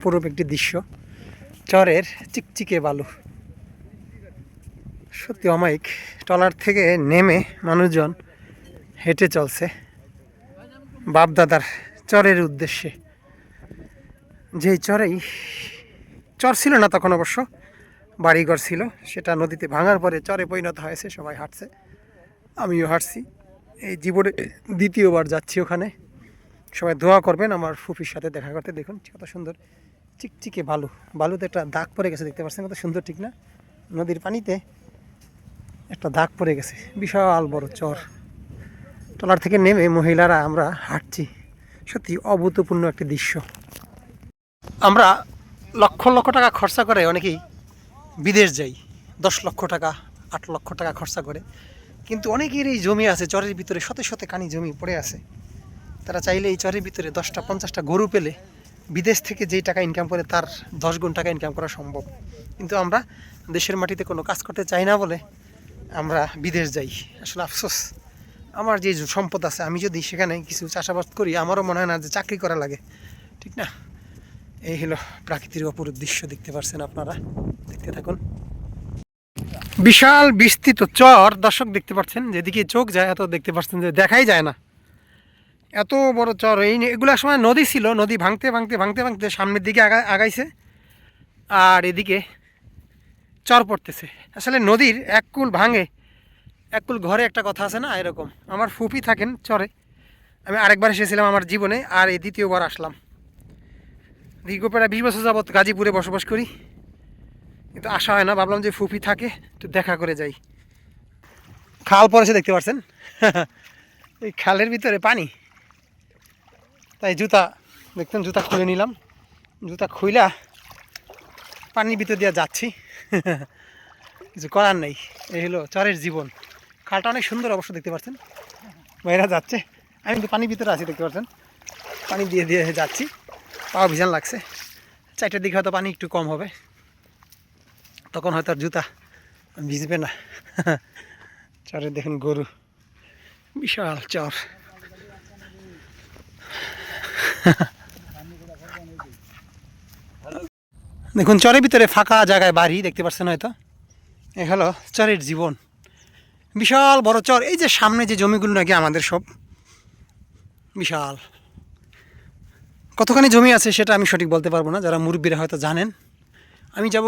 অপরূপ একটি দৃশ্য, চরের চিকচিকে বালু। সত্যি অমায়িক, টলার থেকে নেমে মানুষজন হেঁটে চলছে বাপদাদার চরের উদ্দেশ্যে। যেই চরেই, চর ছিল না তখন অবশ্য, বাড়িঘর ছিল, সেটা নদীতে ভাঙার পরে চরে পরিণত হয়েছে সবাই হাঁটছে। আমিও হাঁটছি। এই জীবনে দ্বিতীয়বার যাচ্ছি ওখানে। সবাই দোয়া করবেন আমার ফুপির সাথে দেখা করতে। দেখুন কত সুন্দর চিকচিকে বালু। বালুতে একটা দাগ পড়ে গেছে, দেখতে পাচ্ছেন কত সুন্দর, ঠিক না? নদীর পানিতে একটা দাগ পড়ে গেছে, বিশাল বড় চর। টলার থেকে নেমে মহিলারা আমরা হাঁটছি। সত্যি অভূতপূর্ণ একটি দৃশ্য। আমরা লক্ষ লক্ষ টাকা খরচা করে অনেকেই বিদেশ যাই। দশ লক্ষ টাকা, আট লক্ষ টাকা খরচা করে। কিন্তু অনেকের এই জমি আছে, চরের ভিতরে শতে শতে কানি জমি পড়ে আছে। তারা চাইলে এই চরের ভিতরে দশটা, পঞ্চাশটা গরু পেলে বিদেশ থেকে যেই টাকা ইনকাম করে তার দশ গুণ টাকা ইনকাম করা সম্ভব। কিন্তু আমরা দেশের মাটিতে কোনো কাজ করতে চাই না বলে আমরা বিদেশ যাই। আসলে আফসোস। আমার যে সম্পদ আছে, আমি যদি সেখানে কিছু চাষাবাদ করি, আমারও মনে হয় না যে চাকরি করা লাগে। ঠিক না? এই হলো প্রাকৃতিক অপরূপ দৃশ্য, দেখতে পাচ্ছেন আপনারা? দেখতে থাকুন। বিশাল বিস্তৃত চর, দর্শক দেখতে পাচ্ছেন, যেদিকে চোখ যায়, এত দেখতে পাচ্ছেন যে দেখাই যায় না। এত বড় চর, এই এগুলো সময় নদী ছিল, নদী ভাঙতে ভাঙতে ভাঙতে ভাঙতে সামনের দিকে আগা আগাইছে। আর এদিকে চর পড়তেছে। আসলে নদীর এক কুল ভাঙে, এক কুল ঘরে একটা কথা আছে না, এরকম। আমার ফুপি থাকেন চরে। আমি আরেকবার এসেছিলাম আমার জীবনে, আর এই দ্বিতীয়বার আসলাম। দীর্ঘ প্রায় বিশ বছর যাবৎ গাজীপুরে বসবাস করি। কিন্তু আসা হয় না, ভাবলাম যে ফুপি থাকে তো দেখা করে যাই। খাল পড়েছে দেখতে পাচ্ছেন? এই খালের ভিতরে পানি। তাই জুতা, দেখতেন জুতা খুলে নিলাম। জুতা খুইলা পানির ভিতর দিয়ে যাচ্ছি। কিছু করার নেই, এই হলো চরের জীবন। খালটা অনেক সুন্দর অবশ্য দেখতে পাচ্ছেন। বাইরা যাচ্ছে। আমি কিন্তু পানির ভিতরে আছি, দেখতে পাচ্ছেন। পানি দিয়ে দিয়ে যাচ্ছি। পাওয়া ভীষণ লাগছে। চারটার দিকে হয়তো পানি একটু কম হবে। তখন হয়তো আর জুতা ভিজবে না। চরের দেখুন গরু। বিশাল চর। দেখুন, চরের ভিতরে ফাঁকা জায়গায় বাড়ি, দেখতে পাচ্ছেন হয়তো? এ হলো চরের জীবন। বিশাল বড় চর। এই যে সামনে যে জমিগুলো নাকি আমাদের সব, বিশাল। কতখানি জমি আছে সেটা আমি সঠিক বলতে পারব না, যারা মুরব্বীরা হয়তো জানেন। আমি যাব,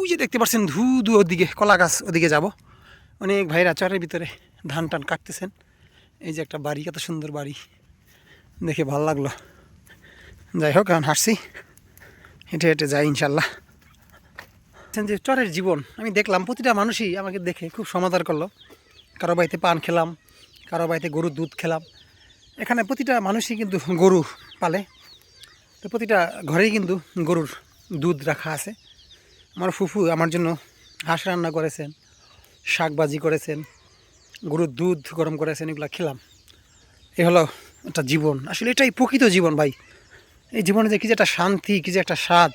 ওই যে দেখতে পাচ্ছেন ধু ধু ওদিকে, কলা গাছ ওদিকে যাব। অনেক ভাইরা চরের ভিতরে ধান টান কাটতেছেন। এই যে একটা বাড়ি, কত সুন্দর বাড়ি। দেখে ভালো লাগল। যাই হোক এখন হাসছি হেঁটে হেঁটে যাই ইনশাল্লাহ। যে চরের জীবন, আমি দেখলাম প্রতিটা মানুষই আমাকে দেখে খুব সমাদর করল। কারও বাড়িতে পান খেলাম, কারও বাড়িতে গরুর দুধ খেলাম। এখানে প্রতিটা মানুষই কিন্তু গরু পালে। তো প্রতিটা ঘরেই কিন্তু গরুর দুধ রাখা আছে। আমার ফুফু আমার জন্য হাঁস রান্না করেছেন, শাকবাজি করেছেন, গরুর দুধ গরম করেছেন, এগুলো খেলাম। এ হলো একটা জীবন। আসলে এটাই প্রকৃত জীবন ভাই। এই জীবনে যে কী যে একটা শান্তি, কী যে একটা স্বাদ,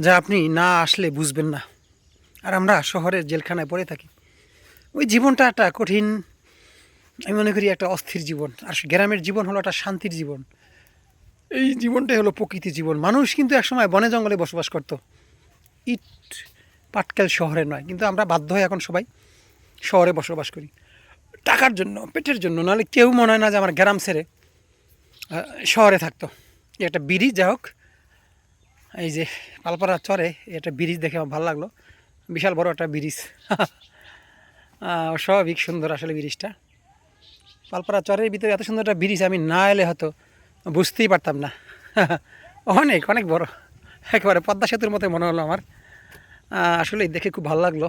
যা আপনি না আসলে বুঝবেন না। আর আমরা শহরের জেলখানায় পড়ে থাকি। ওই জীবনটা একটা কঠিন, আমি মনে করি একটা অস্থির জীবন। আর গ্রামের জীবন হলো একটা শান্তির জীবন। এই জীবনটাই হলো প্রকৃতি জীবন। মানুষ কিন্তু একসময় বনে জঙ্গলে বসবাস করতো। ইট পাটকেল শহরে নয়, কিন্তু আমরা বাধ্য হয়ে এখন সবাই শহরে বসবাস করি। টাকার জন্য, পেটের জন্য, নাহলে কেউ মনে হয় না যে আমার গ্রাম ছেড়ে শহরে থাকতো। একটা ব্রিজ, যাই হোক। এই যে পালপাড়া চরে একটা ব্রিজ দেখে আমার ভালো লাগল। বিশাল বড় একটা ব্রিজ। স্বাভাবিক সুন্দর আসলে ব্রিজটা। পালপাড়া চরের ভিতরে এত সুন্দর একটা ব্রিজ, আমি না এলে হয়তো বুঝতেই পারতাম না। অনেক অনেক বড়। একেবারে পদ্মা সেতুর মতো মনে হলো আমার। আসলে দেখে খুব ভালো লাগল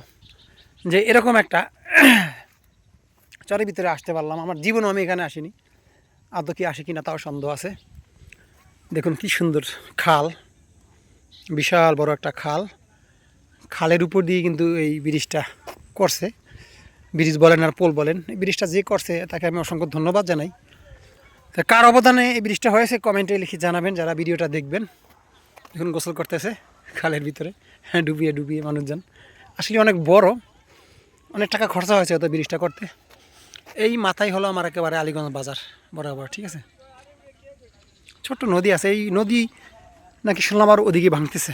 যে এরকম একটা চরের ভিতরে আসতে পারলাম। আমার জীবনও আমি এখানে আসিনি। আদৌ কি আসি কিনা তাও সন্দেহ আছে। দেখুন কি সুন্দর খাল, বিশাল বড় একটা খাল। খালের উপর দিয়ে কিন্তু এই ব্রিজটা করছে। ব্রিজ বলেন আর পোল বলেন, এই ব্রিজটা যে করছে তাকে আমি অসংখ্য ধন্যবাদ জানাই। তা কার অবদানে এই ব্রিজটা হয়েছে কমেন্টে লিখে জানাবেন, যারা ভিডিওটা দেখবেন। এখন গোসল করতেছে খালের ভিতরে হ্যাঁ ডুবিয়ে ডুবিয়ে মানুষজন। আসলে অনেক বড়, অনেক টাকা খরচা হয়েছে হয়তো ব্রিজটা করতে। এই মাথায় হলো আমার একেবারে আলিগঞ্জ বাজার বরাবর, ঠিক আছে? ছোট্ট নদী আছে, এই নদী নাকি শুনলাম আর ওদিকে ভাঙতেছে।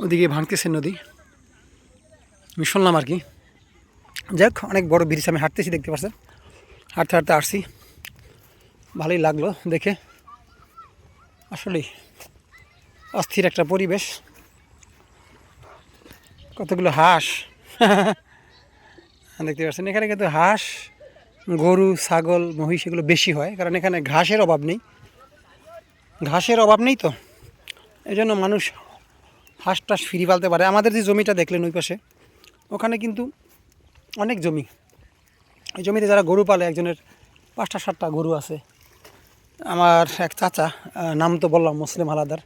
ওদিকে ভাঙতেছে নদী। আমি শুনলাম আর কি। যাক, অনেক বড় ব্রিজ আমি হাঁটতেছি, দেখতে পাচ্ছেন? হাঁটতে হাঁটতে আসছি। ভালোই লাগল দেখে। আসলেই অস্থির একটা পরিবেশ। কতগুলো হাঁস। দেখতে পাচ্ছেন, এখানে কিন্তু হাঁস, গরু, ছাগল, মহিষ এগুলো বেশি হয়, কারণ এখানে ঘাসের অভাব নেই। ঘাসের অভাব নেই তো? এই জন্য মানুষ হাঁস টাস ফিরি পালতে পারে। আমাদের যে জমিটা দেখলেন ওই পাশে, ওখানে কিন্তু অনেক জমি। এই জমিতে যারা গরু পালে, একজনের পাঁচটা, সাতটা গরু আছে। আমার এক চাচা নাম তো বললাম, মুসলিম হালাদার।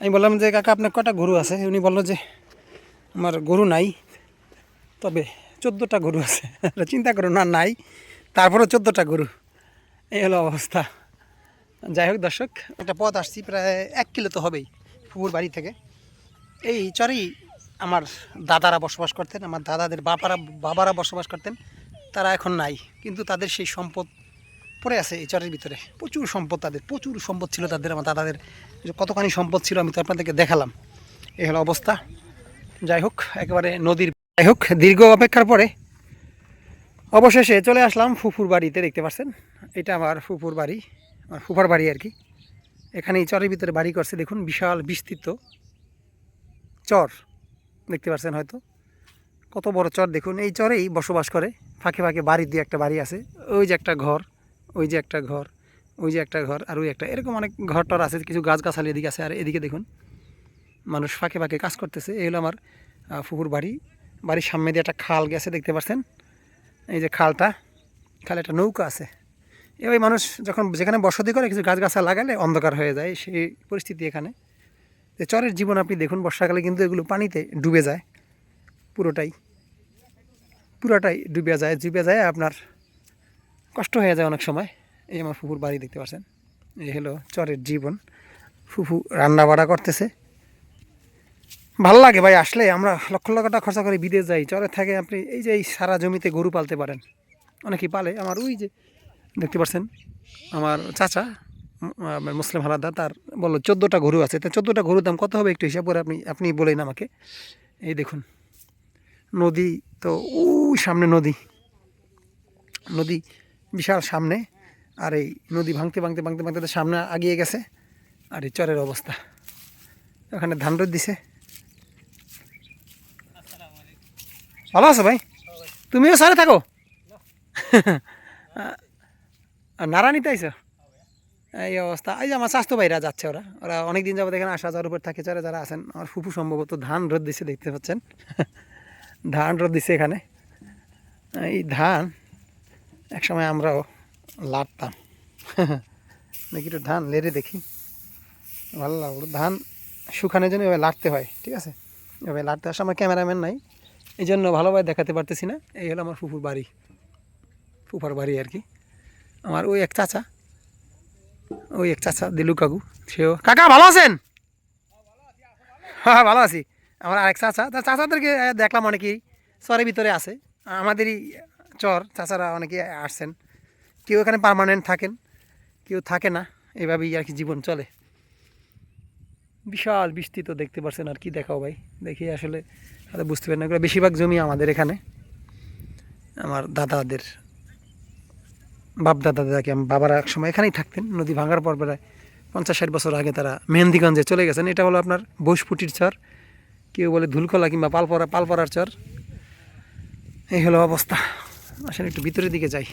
আমি বললাম যে, কাকা, আপনার কটা গরু আছে? উনি বলল যে, আমার গরু নাই, তবে চোদ্দোটা গরু আছে। চিন্তা করো, না, নাই, তারপরেও চোদ্দোটা গরু। এই হলো অবস্থা। যাই হোক দর্শক, একটা পথ আসছি, প্রায় এক কিলো তো হবেই পুকুর বাড়ি থেকে। এই চরেই আমার দাদারা বসবাস করতেন, আমার দাদাদের বাবারা বাবারা বসবাস করতেন, তারা এখন নাই, কিন্তু তাদের সেই সম্পদ পড়ে আছে এই চরের ভিতরে। প্রচুর সম্পদ তাদের, প্রচুর সম্পদ ছিল তাদের, আমার দাদাদের কতখানি সম্পদ ছিল আমি তো আপনাদেরকে দেখালাম। এই হলো অবস্থা। যাই হোক, একেবারে নদীর, যাই হোক, দীর্ঘ অপেক্ষার পরে অবশেষে চলে আসলাম ফুফুর বাড়িতে, দেখতে পাচ্ছেন? এটা আমার ফুফুর বাড়ি। আমার ফুফার বাড়ি আর কি। এখানে এই চরের ভিতরে বাড়ি করছে, দেখুন বিশাল বিস্তৃত চর, দেখতে পাচ্ছেন হয়তো। কত বড় চর, দেখুন, এই চরেই বসবাস করে। ফাঁকে ফাঁকে বাড়ি দিয়ে একটা বাড়ি আছে, ওই যে একটা ঘর, ওই যে একটা ঘর, ওই যে একটা ঘর, আর ওই একটা। এরকম অনেক ঘর টর আছে, কিছু গাছগাছালি এদিকে আছে, আর এদিকে দেখুন মানুষ ফাঁকে ফাঁকে কাজ করতেছে। এই হলো আমার ফুফুর বাড়ি। বাড়ির সামনে দিয়ে একটা খাল গেছে, দেখতে পাচ্ছেন এই যে খালটা, খালে একটা নৌকা আছে। এবার মানুষ যখন যেখানে বসতি করে কিছু গাছগাছা লাগালে অন্ধকার হয়ে যায় সেই পরিস্থিতি এখানে। যে চরের জীবন আপনি দেখুন, বর্ষাকালে কিন্তু এগুলো পানিতে ডুবে যায়, পুরোটাই। পুরোটাই ডুবে যায় ডুবে যায়, আপনার কষ্ট হয়ে যায় অনেক সময়। এই আমার ফুফুর বাড়ি দেখতে পাচ্ছেন। এই হলো চরের জীবন। ফুফু রান্না বাড়া করতেছে। ভালো লাগে ভাই, আসলে আমরা লক্ষ লক্ষ টাকা খরচা করে বিদেশ যাই। চরে থাকে আপনি এই যে এই সারা জমিতে গরু পালতে পারেন, অনেকেই পালে। আমার ওই যে দেখতে পাচ্ছেন আমার চাচা আমার মুসলিম হালাদা তার বলল চোদ্দোটা গরু আছে। তা চোদ্দোটা গরুর দাম কত হবে একটু হিসাব করে আপনি আপনি বলেন আমাকে। এই দেখুন নদী তো ওই সামনে নদী। নদী বিশাল সামনে আর এই নদী ভাঙতে ভাঙতে ভাঙতে ভাঙতে সামনে আগিয়ে গেছে আর এই চরের অবস্থা। ওখানে ধান রোদ দিছে। ভালো আছো ভাই? তুমিও সারে থাকো? আর আইছো? এই অবস্থা। এই যে আমার স্বাস্থ্য ভাইরা যাচ্ছে ওরা। ওরা অনেক দিন যাবত এখানে আসা যাওয়ার উপর থাকে, চরে যারা আছেন, আমার ফুফু সম্ভবত ধান রোদ দিছে, দেখতে পাচ্ছেন? ধান রোদ দিছে এখানে। এই ধান, একসময় আমরাও লাড়তাম দেখি একটু ধান লেরে দেখি। ভালো লাগল ধান শুকানোর জন্য এভাবে লাড়তে হয়, ঠিক আছে? এভাবে লাড়তে আসে আমার ক্যামেরাম্যান নাই। এই জন্য ভালোভাবে দেখাতে পারতেছি না। এই হলো আমার ফুফুর বাড়ি। ফুফার বাড়ি আর কি। আমার ওই এক চাচা, ওই এক চাচা দিলু কাকু, সেও, কাকা ভালো আছেন? হ্যাঁ ভালো আছি। আমার আরেক চাচা, তা চাচাদেরকে দেখলাম অনেকেই, চরের ভিতরে আছে। আমাদেরই চর, চাচারা অনেকেই আসছেন। কেউ এখানে পার্মানেন্ট থাকেন, কেউ থাকে না, এভাবেই আর কি জীবন চলে। বিশাল বিস্তৃত দেখতে পাচ্ছেন আর কি দেখাও ভাই। দেখি আসলে বুঝতে পারেন না বেশিরভাগ জমি আমাদের এখানে। আমার দাদাদের বাপ দাদা দাদাকে আমার বাবারা এক সময় এখানেই থাকতেন, নদী ভাঙার পর প্রায় পঞ্চাশ ষাট বছর আগে তারা মেহেন্দিগঞ্জে চলে গেছেন। এটা হলো আপনার বৈশপুটির চর, কেউ বলে ধুলকলা কিংবা পালপরা, পালপরার চর। এই হলো অবস্থা। আসলে একটু ভিতরের দিকে যাই।